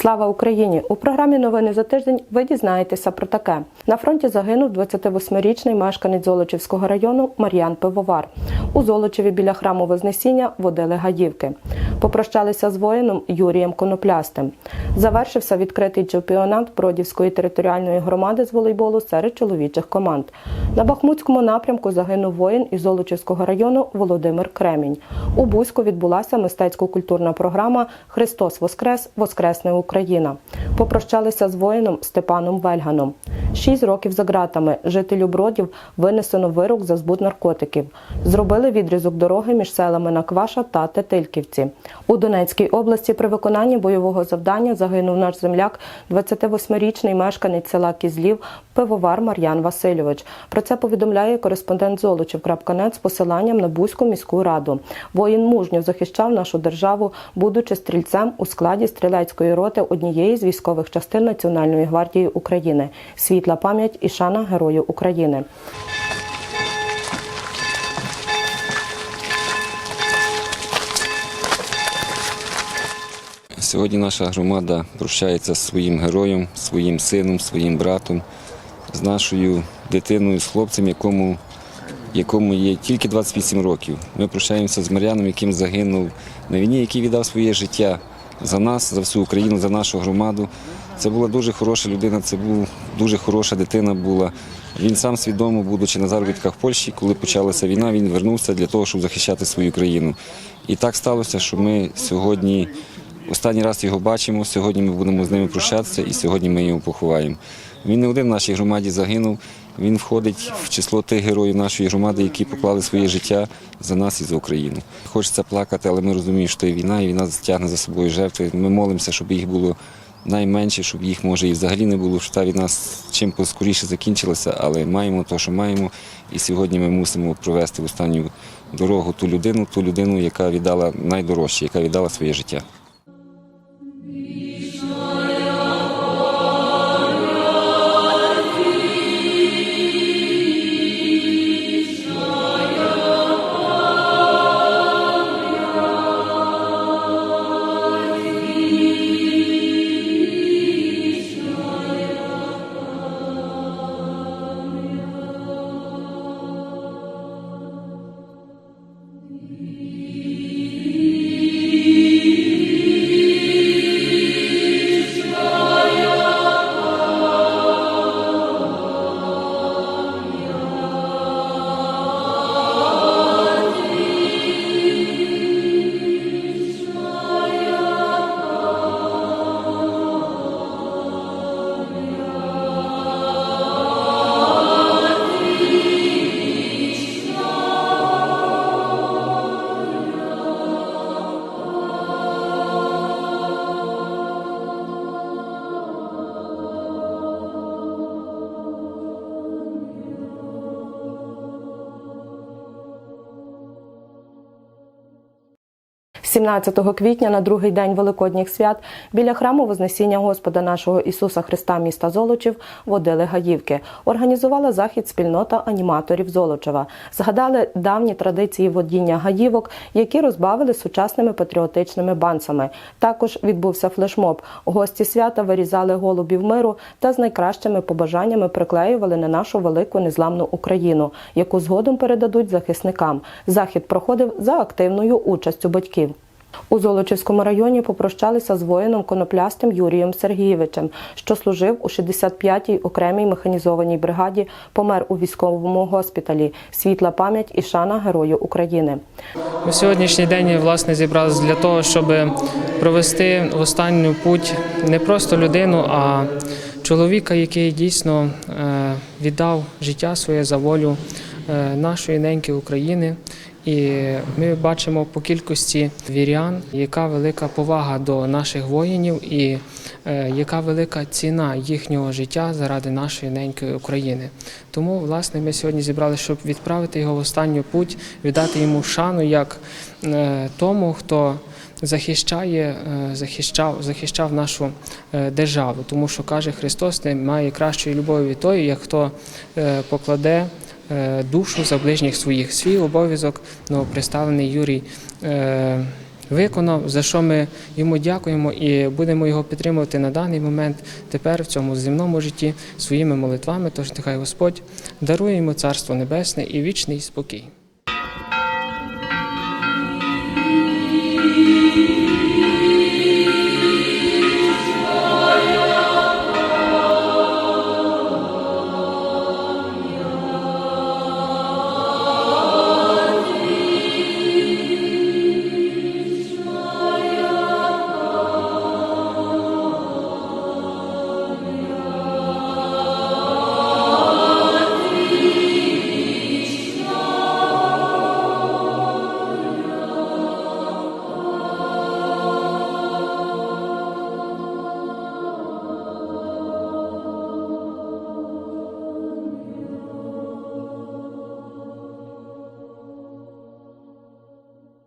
Слава Україні! У програмі Новини за тиждень ви дізнаєтеся про таке. На фронті загинув 28-річний мешканець Золочівського району Мар'ян Пивовар. У Золочеві біля храму Вознесіння водили гадівки. Попрощалися з воїном Юрієм Коноплястим. Завершився відкритий чемпіонат Бродівської територіальної громади з волейболу серед чоловічих команд. На Бахмутському напрямку загинув воїн із Золочівського району Володимир Кремінь. У Бузьку відбулася мистецько-культурна програма Христос Воскрес! Воскресне Україна. Попрощалися з воїном Степаном Вельганом. Шість років за ґратами жителю Бродів винесено вирок за збут наркотиків. Зробили відрізок дороги між селами Накваша та Тетильківці. У Донецькій області при виконанні бойового завдання загинув наш земляк, 28-річний мешканець села Кізлів, пивовар Мар'ян Васильович. Про це повідомляє кореспондент Золочів.нет з посиланням на Бузьку міську раду. Воїн мужньо захищав нашу державу, будучи стрільцем у складі стрілецької роти однієї з військових частин Національної гвардії України. Світла пам'ять і шана Герою України. Сьогодні наша громада прощається з своїм героєм, своїм сином, своїм братом, з нашою дитиною, з хлопцем, якому, якому є тільки 28 років. Ми прощаємося з Мар'яном, яким загинув на війні, який віддав своє життя за нас, за всю Україну, за нашу громаду. Це була дуже хороша людина, це була дуже хороша дитина була. Він сам свідомо, будучи на заробітках в Польщі, коли почалася війна, він вернувся для того, щоб захищати свою країну. І так сталося, що ми сьогодні останній раз його бачимо. Сьогодні ми будемо з ними прощатися, і сьогодні ми його поховаємо. Він не один в нашій громаді загинув. Він входить в число тих героїв нашої громади, які поклали своє життя за нас і за Україну. Хочеться плакати, але ми розуміємо, що це війна, і війна тягне за собою жертви. Ми молимося, щоб їх було найменше, щоб їх може і взагалі не було, в штабі. Нас чим поскоріше закінчилося, але маємо те, що маємо. І сьогодні ми мусимо провести в останню дорогу ту людину, ту людину, яка віддала найдорожче, яка віддала своє життя. – 17 квітня на другий день Великодніх свят біля храму Вознесіння Господа нашого Ісуса Христа міста Золочів водили гаївки. Організувала захід спільнота аніматорів Золочева. Згадали давні традиції водіння гаївок, які розбавили сучасними патріотичними банцами. Також відбувся флешмоб. Гості свята вирізали голубів миру та з найкращими побажаннями приклеювали на нашу велику незламну Україну, яку згодом передадуть захисникам. Захід проходив за активною участю батьків. У Золочівському районі попрощалися з воїном коноплястим Юрієм Сергійовичем, що служив у 65-й окремій механізованій бригаді, помер у військовому госпіталі. Світла пам'ять і шана Герою України. Ми сьогоднішній день власне зібралися для того, щоб провести в останню путь не просто людину, а чоловіка, який дійсно е, віддав життя своє за волю е, нашої неньки України. І ми бачимо по кількості вірян, яка велика повага до наших воїнів і е, яка велика ціна їхнього життя заради нашої ненької України. Тому, власне, ми сьогодні зібралися, щоб відправити його в останню путь, віддати йому шану як е, тому, хто захищає, е, захищав, захищав нашу державу, тому що каже Христос, немає кращої любові від тої, як хто покладе душу за ближніх своїх. Свій обов'язок новоприставлений Юрій е, виконав, за що ми йому дякуємо і будемо його підтримувати на даний момент тепер в цьому земному житті своїми молитвами. Тож нехай Господь дарує йому царство небесне і вічний спокій. –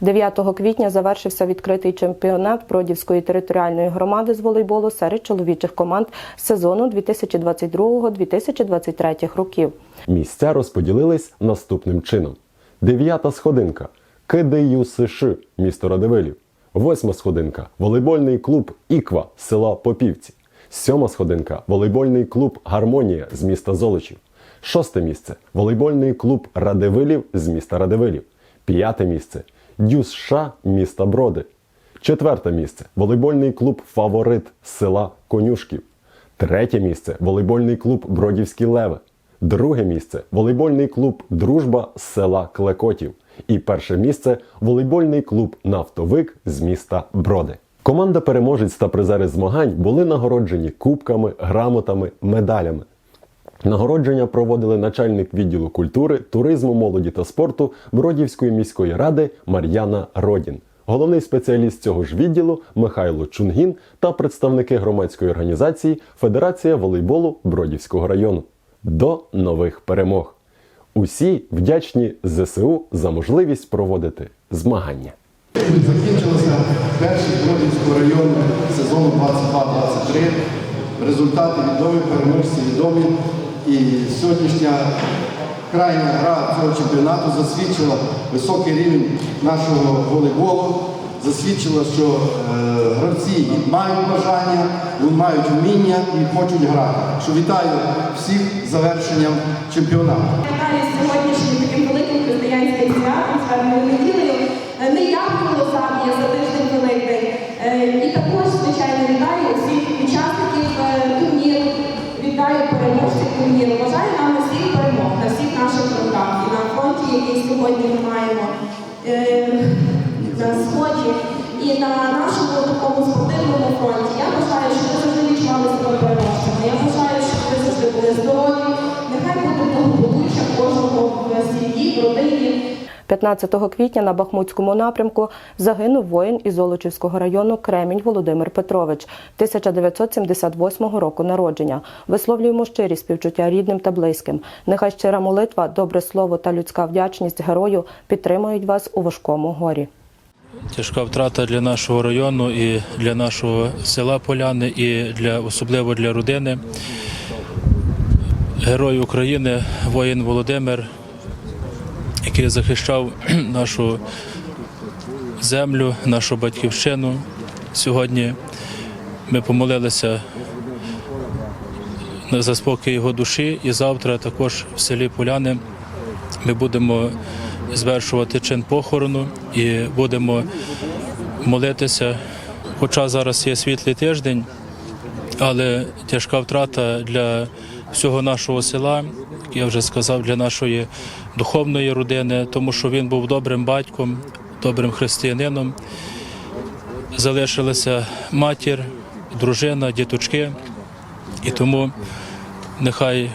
9 квітня завершився відкритий чемпіонат Бродівської територіальної громади з волейболу серед чоловічих команд сезону 2022-2023 років. Місця розподілились наступним чином: дев'ята сходинка КДЮ США, місто Радивилів. Восьма сходинка волейбольний клуб Іква села Попівці. Сьома сходинка волейбольний клуб Гармонія з міста Золочів. Шосте місце волейбольний клуб Радивилів з міста Радивилів. П'яте місце Дюс США міста Броди. Четверте місце волейбольний клуб Фаворит села Конюшків. Третє місце волейбольний клуб Бродівські Леви. Друге місце волейбольний клуб Дружба з села Клекотів. І перше місце волейбольний клуб Нафтовик з міста Броди. Команда переможець та призери змагань були нагороджені кубками, грамотами, медалями. Нагородження проводили начальник відділу культури, туризму, молоді та спорту Бродівської міської ради Мар'яна Родін, головний спеціаліст цього ж відділу Михайло Чунгін та представники громадської організації Федерація волейболу Бродівського району. До нових перемог! Усі вдячні ЗСУ за можливість проводити змагання. Закінчилося перший Бродівського району сезону 22-23. Результати відомі, переможці відомі. І сьогоднішня крайня гра цього чемпіонату засвідчила високий рівень нашого волейболу, засвідчила, що е, гравці мають бажання, вони мають вміння і хочуть грати. Що вітаю всіх з завершенням чемпіонату. Сьогоднішнім таким великим християнським святом, зверною неділею. Е, Не я за тиждень Великдень. Е, І також, звичайно, вітаю усіх учасників е, турніру, турніру. Бажаю нам усіх перемог на всіх наших фронтах і на фронті, який сьогодні ми маємо е, на сході, і на нашому такому спортивному фронті. Я бажаю, щоб ви завжди відчували себе переможцями. Я бажаю, щоб ви завжди були здорові. Нехай буде благополуччя кожного в сім'ї, в родині. 15 квітня на Бахмутському напрямку загинув воїн із Золочівського району Кремінь Володимир Петрович 1978 року народження. Висловлюємо щирі співчуття рідним та близьким. Нехай щира молитва, добре слово та людська вдячність герою підтримують вас у важкому горі. Тяжка втрата для нашого району і для нашого села Поляни, і для особливо для родини. Герой України, воїн Володимир, який захищав нашу землю, нашу батьківщину. Сьогодні ми помолилися на заспокій його душі, і завтра також в селі Поляни ми будемо звершувати чин похорону і будемо молитися. Хоча зараз є світлий тиждень, але тяжка втрата для всього нашого села, як я вже сказав, для нашої духовної родини, тому що він був добрим батьком, добрим християнином. Залишилася матір, дружина, діточки, і тому нехай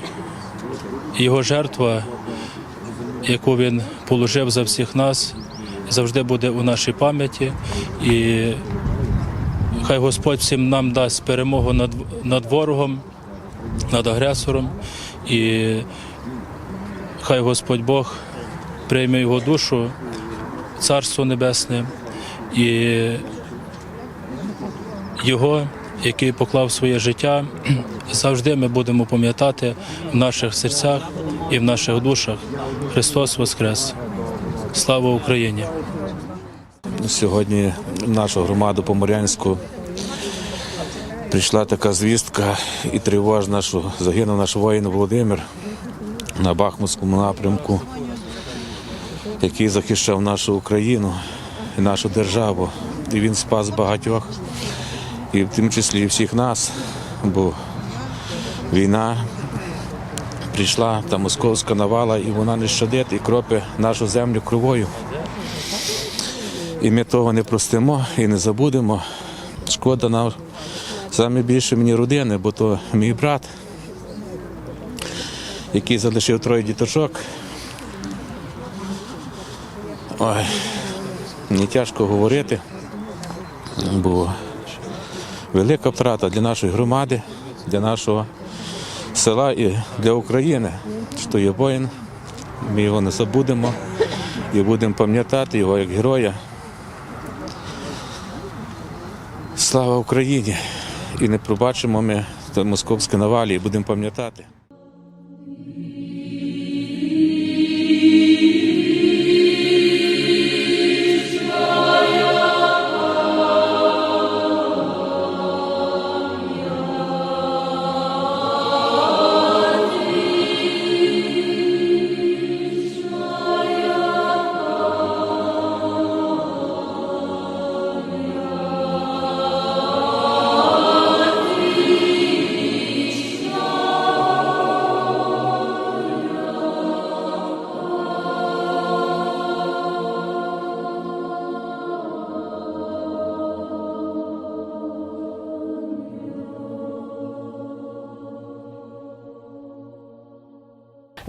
його жертва яку він положив за всіх нас, завжди буде у нашій пам'яті. І хай Господь всім нам дасть перемогу над, над ворогом, над агресором. І хай Господь Бог прийме його душу, Царство Небесне і його, який поклав своє життя, завжди ми будемо пам'ятати в наших серцях і в наших душах. Христос Воскрес! Слава Україні! Сьогодні нашу громаду Поморянську прийшла така звістка і тривожна, що загинув наш воїн Володимир на Бахмутському напрямку, який захищав нашу Україну і нашу державу. І він спас багатьох, і в тим числі і всіх нас, бо війна прийшла та московська навала, і вона не щадить і кропить нашу землю кровою. І ми того не простимо і не забудемо. Шкода нам саме більше мені родини, бо то мій брат, який залишив троє діточок. Ой, мені тяжко говорити, бо велика втрата для нашої громади, для нашого села і для України, що є воїн. Ми його не забудемо і будемо пам'ятати його як героя. Слава Україні! І не пробачимо ми московські навалі і будемо пам'ятати. –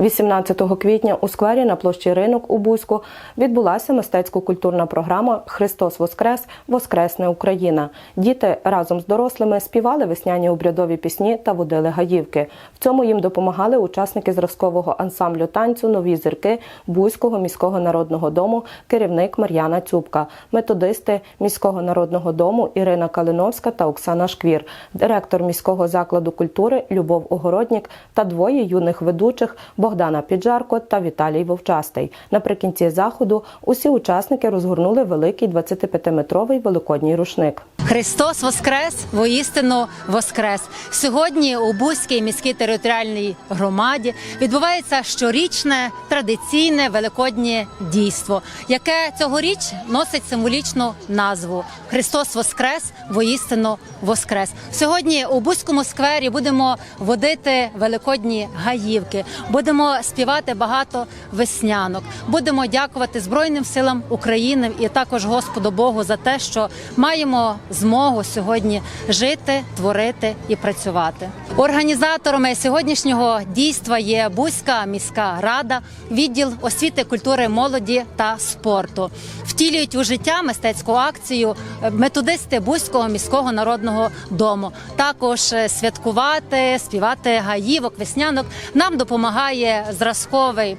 18 квітня у сквері на площі Ринок у Бузьку відбулася мистецько-культурна програма Христос Воскрес! Воскресне Україна. Діти разом з дорослими співали весняні обрядові пісні та водили гаївки. В цьому їм допомагали учасники зразкового ансамблю танцю Нові зірки Бузького міського народного дому, керівник Мар'яна Цюбка, методисти міського народного дому Ірина Калиновська та Оксана Шквір, директор міського закладу культури Любов Огороднік та двоє юних ведучих Богдана Піджарко та Віталій Вовчастий. Наприкінці заходу усі учасники розгорнули великий 25-метровий великодній рушник. Христос Воскрес, воістину Воскрес. Сьогодні у Бузькій міській територіальній громаді відбувається щорічне традиційне великоднє дійство, яке цьогоріч носить символічну назву Христос Воскрес, воістину Воскрес. Сьогодні у Бузькому сквері будемо водити великодні гаївки, будемо співати багато веснянок, будемо дякувати Збройним силам України і також Господу Богу за те, що маємо змогу сьогодні жити, творити і працювати. Організаторами сьогоднішнього дійства є Бузька міська рада, відділ освіти, культури, молоді та спорту. Втілюють у життя мистецьку акцію методисти Бузького міського народного дому. Також е, святкувати, співати гаївок, веснянок нам допомагає зразковий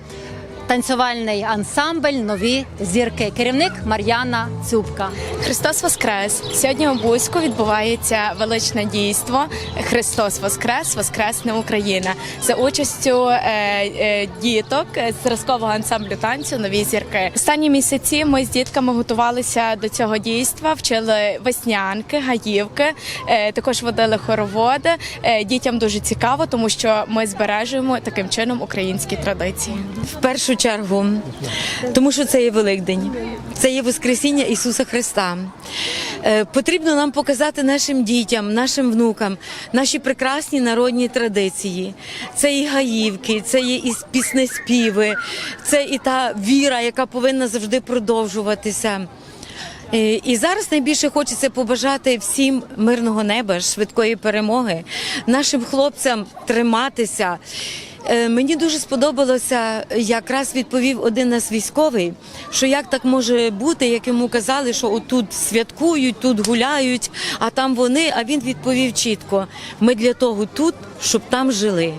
танцювальний ансамбль Нові зірки. Керівник Мар'яна Цюбка. Христос Воскрес! Сьогодні у Бузьку відбувається величне дійство Христос Воскрес! Воскресне Україна за участю е, е, діток з зразкового ансамблю танцю Нові зірки. Останні місяці ми з дітками готувалися до цього дійства, вчили веснянки, гаївки, е, також водили хороводи. Е, дітям дуже цікаво, тому що ми збережуємо таким чином українські традиції. В першу чергу, тому що це є Великдень, це є Воскресіння Ісуса Христа. Е, Потрібно нам показати нашим дітям, нашим внукам наші прекрасні народні традиції. Це і гаївки, це є і піснеспіви, це і та віра, яка повинна завжди продовжуватися. Е, І зараз найбільше хочеться побажати всім мирного неба, швидкої перемоги, нашим хлопцям триматися. Е, Мені дуже сподобалося, якраз відповів один нас військовий, що як так може бути, як йому казали, що отут святкують, тут гуляють, а там вони. А він відповів чітко: ми для того тут, щоб там жили.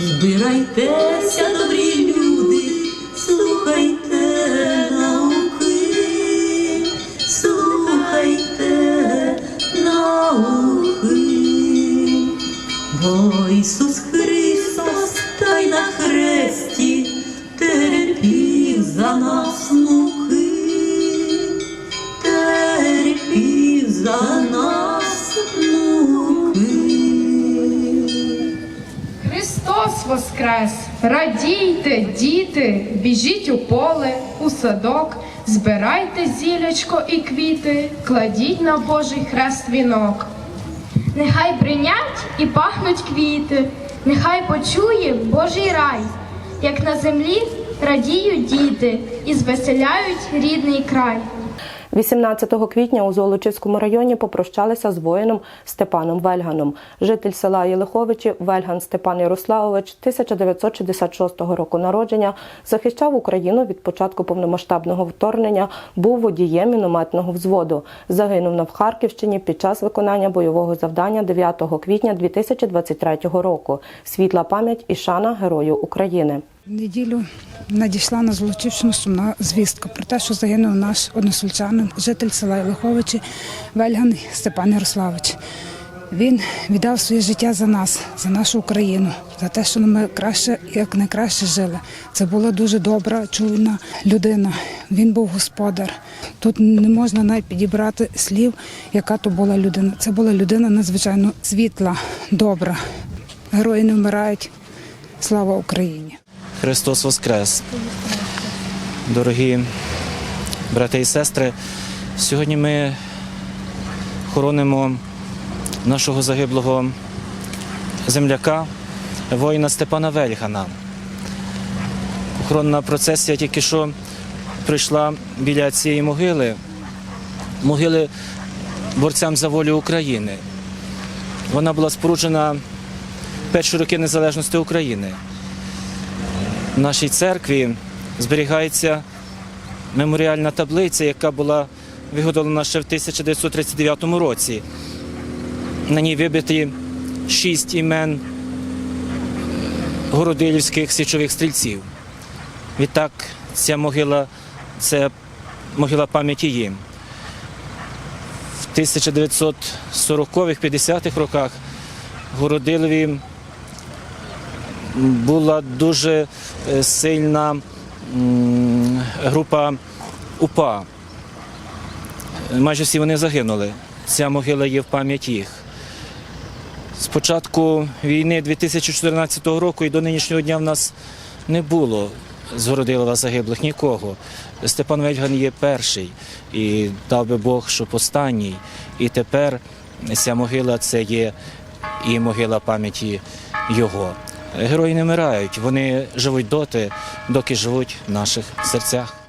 Збирайтеся, добрі люди, слухайте воскрес! Радійте, діти, біжіть у поле, у садок, збирайте зілячко і квіти, кладіть на Божий хрест вінок. Нехай бринять і пахнуть квіти, нехай почує Божий рай, як на землі радіють діти і звеселяють рідний край. 18 квітня у Золочівському районі попрощалися з воїном Степаном Вельганом. Житель села Єлиховичі Вельган Степан Ярославович 1966 року народження захищав Україну від початку повномасштабного вторгнення, був водієм мінометного взводу. Загинув на Харківщині під час виконання бойового завдання 9 квітня 2023 року. Світла пам'ять і шана Герою України. Неділю надійшла на Золочівщину сумна звістка про те, що загинув наш односельчанин, житель села Ілиховичі Вельган Степан Ярославович. Він віддав своє життя за нас, за нашу Україну, за те, що ми краще як найкраще жили. Це була дуже добра, чуйна людина. Він був господар. Тут не можна навіть підібрати слів, яка то була людина. Це була людина надзвичайно світла, добра. Герої не вмирають. Слава Україні! Христос Воскрес! Дорогі брати і сестри, сьогодні ми хоронимо нашого загиблого земляка, воїна Степана Вельгана. Охоронна процесія тільки що прийшла біля цієї могили, могили борцям за волю України. Вона була споруджена перші роки незалежності України. Нашій церкві зберігається меморіальна таблиця, яка була виготовлена ще в 1939 році. На ній вибиті шість імен городилівських січових стрільців. Відтак, ця могила це могила пам'яті їм. В 1940-50-х роках Городилові була дуже е, сильна група УПА. Майже всі вони загинули. Ця могила є в пам'ять їх. З початку війни 2014 року і до нинішнього дня в нас не було з Городилова загиблих нікого. Степан Вельган є перший і дав би Бог, щоб останній. І тепер ця могила це є і могила пам'яті його. Герої не вмирають, вони живуть доти, доки живуть в наших серцях.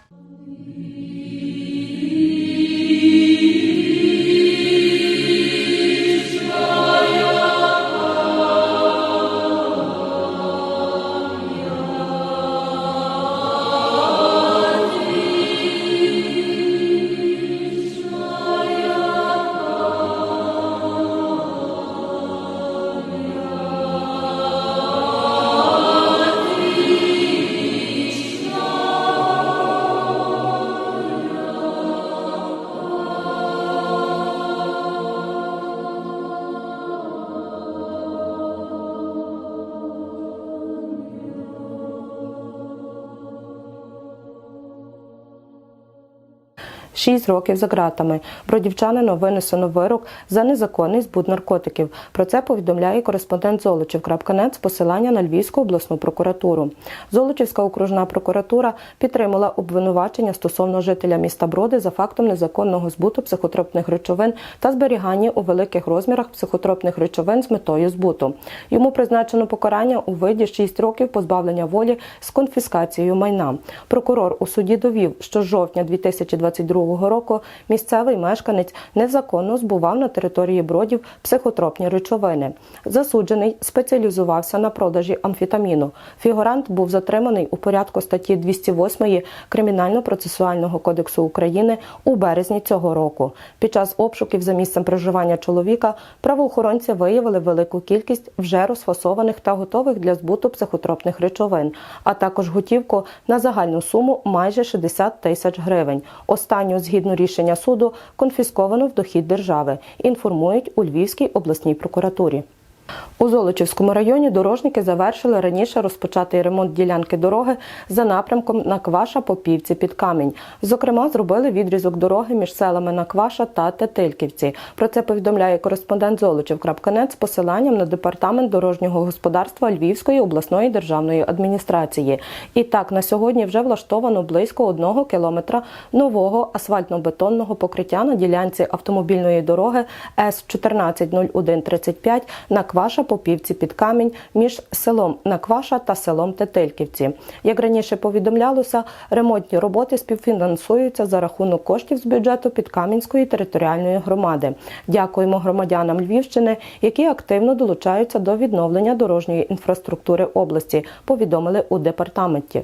Шість років за ґратами. Бродівчанину винесено вирок за незаконний збут наркотиків. Про це повідомляє кореспондент Золочів.нет з посилання на Львівську обласну прокуратуру. Золочівська окружна прокуратура підтримала обвинувачення стосовно жителя міста Броди за фактом незаконного збуту психотропних речовин та зберігання у великих розмірах психотропних речовин з метою збуту. Йому призначено покарання у виді 6 років позбавлення волі з конфіскацією майна. Прокурор у суді довів, що з жовтня 2022 року місцевий мешканець незаконно збував на території бродів психотропні речовини. Засуджений спеціалізувався на продажі амфетаміну. Фігурант був затриманий у порядку статті 208 Кримінально-процесуального кодексу України у березні цього року. Під час обшуків за місцем проживання чоловіка правоохоронці виявили велику кількість вже розфасованих та готових для збуту психотропних речовин, а також готівку на загальну суму майже 60 тисяч гривень. Останню, згідно рішення суду, конфісковано в дохід держави. Інформують у Львівській обласній прокуратурі. У Золочівському районі дорожники завершили раніше розпочатий ремонт ділянки дороги за напрямком Накваша Попівці під камінь. Зокрема, зробили відрізок дороги між селами Накваша та Тетильківці. Про це повідомляє кореспондент Золочів.нет з посиланням на департамент дорожнього господарства Львівської обласної державної адміністрації. І так на сьогодні вже влаштовано близько одного кілометра нового асфальтно-бетонного покриття на ділянці автомобільної дороги С 140135 Накваша Попівці під камінь між селом Накваша та селом Тетильківці. Як раніше повідомлялося, ремонтні роботи співфінансуються за рахунок коштів з бюджету Підкам'янської територіальної громади. Дякуємо громадянам Львівщини, які активно долучаються до відновлення дорожньої інфраструктури області. Повідомили у департаменті.